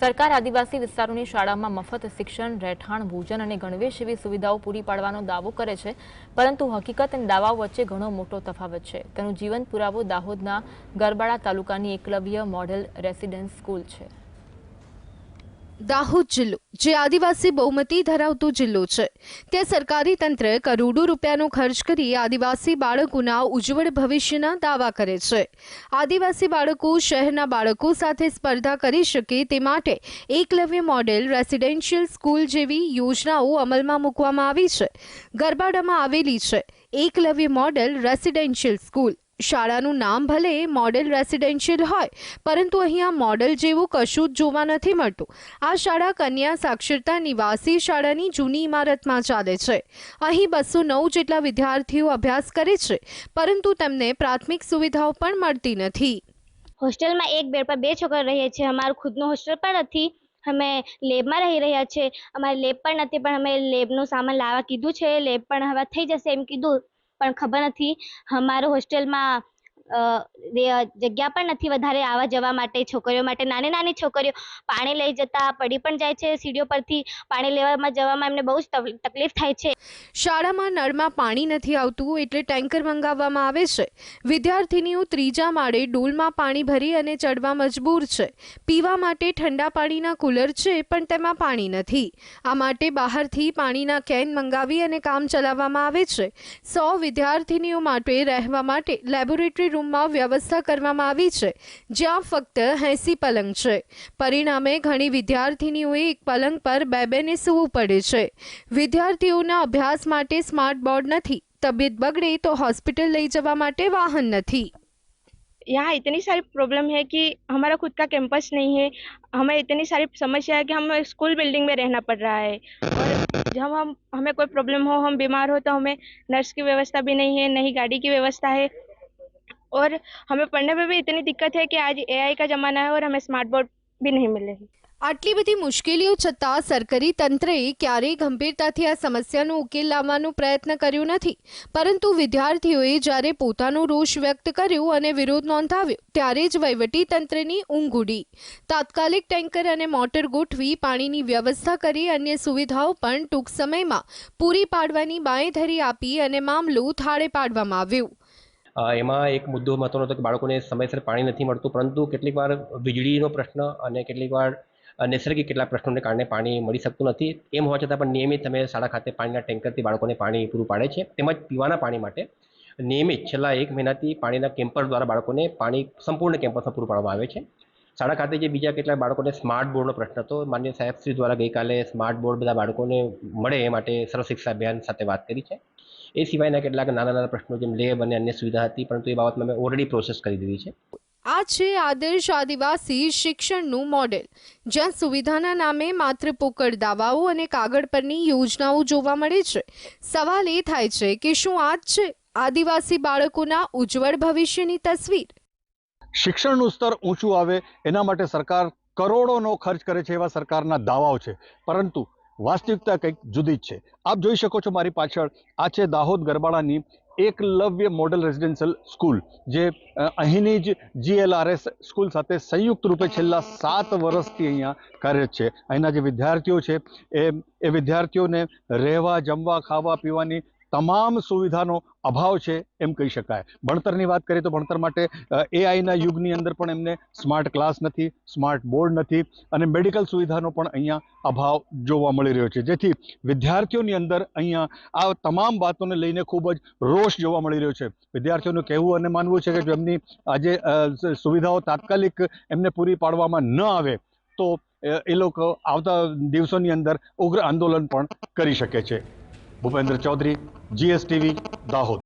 સરકાર આદિવાસી વિસ્તારોની શાળામાં મફત શિક્ષણ, રહેઠાણ, ભોજન અને ગણવેશ જેવી સુવિધાઓ પૂરી પાડવાનો દાવો કરે છે. પરંતુ હકીકત અને દાવાઓ વચ્ચે ઘણો મોટો તફાવત છે. તેનો જીવંત પુરાવો દાહોદના ગરબાડા તાલુકાની એકલવ્ય મોડેલ રેસિડેન્સ સ્કૂલ છે. દાહોદ જિલ્લો, જે આદિવાસી બહુમતી ધરાવતો જિલ્લો છે ત્યાં સરકારી તંત્ર કરોડો રૂપિયાનો ખર્ચ કરી આદિવાસી બાળકોના ઉજ્જવળ ભવિષ્યના દાવા કરે છે. આદિવાસી બાળકો શહેરના બાળકો સાથે સ્પર્ધા કરી શકે તે માટે એકલવ્ય મોડેલ રેસિડેન્શિયલ સ્કૂલ જેવી યોજનાઓ અમલમાં મૂકવામાં આવી છે. ગરબાડામાં આવેલી છે, એકલવ્ય મોડેલ રેસિડેન્શિયલ સ્કૂલ. શાળાનું નામ ભલે મોડેલ રેસિડેન્શિયલ હોય, પરંતુ અહીંયા મોડેલ જેવું કશું જ જોવા નથી મળતું. આ શાળા કન્યા સાક્ષરતા નિવાસી શાળાની જૂની ઇમારતમાં ચાલે છે. અહીં બસો નવ જેટલા વિદ્યાર્થીઓ અભ્યાસ કરે છે, પરંતુ તેમને પ્રાથમિક સુવિધાઓ પણ મળતી નથી. હોસ્ટેલમાં એક બેડ પર બે છોકરા રહીએ છીએ અમારું ખુદનું હોસ્ટેલ પણ નથી. અમે લેબમાં રહી રહ્યા છે. અમારે લેબ પણ નથી, પણ અમે લેબનું સામાન લાવવા કીધું છે. લેબ પણ હવે થઈ જશે એમ કીધું. પણ ખબર નથી. અમારું હોસ્ટેલમાં જગ્યા પણ નથી વધારે આવવા જવા માટે, છોકરીઓ માટે. નાની નાની છોકરીઓ પાણી લઈ જતા, પડી પણ જાય છે, સીડીઓ પરથી પાણી લેવામાં, જવામાં એમને બહુ જ તક- તકલીફ થાય છે. શાળામાં નળમાં પાણી નથી આવતું એટલે ટેન્કર મંગાવવામાં આવે છે. વિદ્યાર્થીનીઓ ત્રીજા માળે ડોલમાં પાણી ભરી અને ચડવા મજબૂર છે. પીવા માટે ઠંડા પાણીના કુલર છે, પણ તેમાં પાણી નથી. આ માટે બહારથી પાણીના કેન મંગાવી અને કામ ચલાવવામાં આવે છે. સો વિદ્યાર્થીનીઓ માટે, રહેવા માટે લેબોરેટરી રૂમમાં વ્યવસ્થા કરવામાં આવી છે જ્યાં ફક્ત એંસી પલંગ છે પરિણામે ઘણી વિદ્યાર્થીનીઓએ એક પલંગ પર બે બેને સૂવું પડે છે વિદ્યાર્થીઓના અભ્યાસ માટે સ્માર્ટ બોર્ડ નથી તબિયત બગડે તો હોસ્પિટલ લઈ જવા માટે વાહન નથી यहाँ इतनी सारी प्रॉब्लम है कि हमारा खुद का कैंपस नहीं है हमें इतनी सारी समस्या है कि हमें स्कूल बिल्डिंग में रहना पड़ रहा है और जब हम हमें कोई प्रॉब्लम हो हम बीमार हो तो हमें नर्स की व्यवस्था भी नहीं है नहीं गाड़ी की व्यवस्था है और हमें पढ़ने में भी इतनी दिक्कत है कि आज एआई का ज़माना है और हमें स्मार्ट बोर्ड भी नहीं मिल रही આટલી બધી મુશ્કેલીઓ છતાં સરકારી તંત્રએ ક્યારેય ગંભીરતાથી આ સમસ્યાનો ઉકેલ લાવવાનો પ્રયત્ન કર્યો નથી પરંતુ વિદ્યાર્થીઓએ જ્યારે પોતાનો રોષ વ્યક્ત કર્યો અને વિરોધ નોંધાવ્યો ત્યારે જ વહીવટી તંત્રની ઊંઘ ઉડી તાત્કાલિક ટેન્કર અને મોટર ગોઠવી પાણીની વ્યવસ્થા કરી અન્ય સુવિધાઓ પણ ટૂંક સમયમાં પૂરી પાડવાની બાંયધરી આપી અને મામલો થાળે પાડવામાં આવ્યો અ, એમાં એક મુદ્દો મહત્વનો હતો કે બાળકોને સમયસર પાણી નથી મળતું, પરંતુ કેટલીક વાર વીજળીનો પ્રશ્ન અને કેટલીક વાર નૈસર્ગિક કેટલાક પ્રશ્નોને કારણે પાણી મળી શકતું નથી. એમ હોવા છતાં પણ નિયમિત તમે શાળા ખાતે પાણીના ટેન્કરથી બાળકોને પાણી પૂરું પાડે છે. તેમજ પીવાના પાણી માટે નિયમિત છેલ્લા એક મહિનાથી પાણીના કેમ્પર દ્વારા બાળકોને પાણી સંપૂર્ણ કેમ્પસમાં પૂરું પાડવામાં આવે છે. શાળા ખાતે જે બીજા કેટલાક બાળકોને સ્માર્ટ બોર્ડનો પ્રશ્ન હતો માન્ય સાહેબશ્રી દ્વારા ગઈકાલે સ્માર્ટ બોર્ડ બધા બાળકોને મળે એ માટે સરસ શિક્ષા અભિયાન સાથે વાત કરી છે. એ સિવાયના કેટલાક નાના નાના પ્રશ્નો જેમ લેબ અને અન્ય સુવિધા હતી, પરંતુ એ બાબતમાં મેં ઓલરેડી પ્રોસેસ કરી દીધી છે. આ છે આદર્શ આદિવાસી શિક્ષણનું મોડેલ. જ્યાં સુવિધાના નામે માત્ર પોકળ દાવાઓ અને કાગળ પરની યોજનાઓ જોવા મળે છે. સવાલ એ થાય છે કે શું આ જ છે આદિવાસી બાળકોના ઉજ્જવળ ભવિષ્યની તસવીર શિક્ષણનું સ્તર ઊંચું આવે, એના માટે સરકાર કરોડોનો ખર્ચ કરે છે એવા સરકારના દાવાઓ છે. પરંતુ વાસ્તવિકતા કંઈક જુદી જ છે. આપ જોઈ શકો છો મારી પાછળ, આ છે દાહોદ ગરબાડાની એકલવ્ય મોડલ રેઝિડેન્શિયલ સ્કૂલ, જે અહીંની જ જીએલઆરએસ સ્કૂલ સાથે સંયુક્ત રૂપે છેલ્લા સાત વર્ષથી અહીંયા કાર્યરત છે. અહીંના જે વિદ્યાર્થીઓ છે, એ એ વિદ્યાર્થીઓને રહેવા, જમવા, ખાવા, પીવાની તમામ સુવિધાનો અભાવ છે એમ કહી શકાય. ભણતરની વાત કરીએ તો ભણતર માટે એઆઈના યુગની અંદર પણ એમને સ્માર્ટ ક્લાસ નથી સ્માર્ટ બોર્ડ નથી અને મેડિકલ સુવિધાનો પણ અહીંયા અભાવ જોવા મળી રહ્યો છે. જેથી વિદ્યાર્થીઓની અંદર અહીંયા આ તમામ વાતોને લઈને ખૂબ જ રોષ જોવા મળી રહ્યો છે. વિદ્યાર્થીઓનું કહેવું અને માનવું છે કે જો એમની આજે સુવિધાઓ તાત્કાલિક એમને પૂરી પાડવામાં ન આવે, તો એ લોકો આવતા દિવસોની અંદર ઉગ્ર આંદોલન પણ કરી શકે છે. ભૂપેન્દ્ર ચૌધરી જીએસટીવી દાહોદ.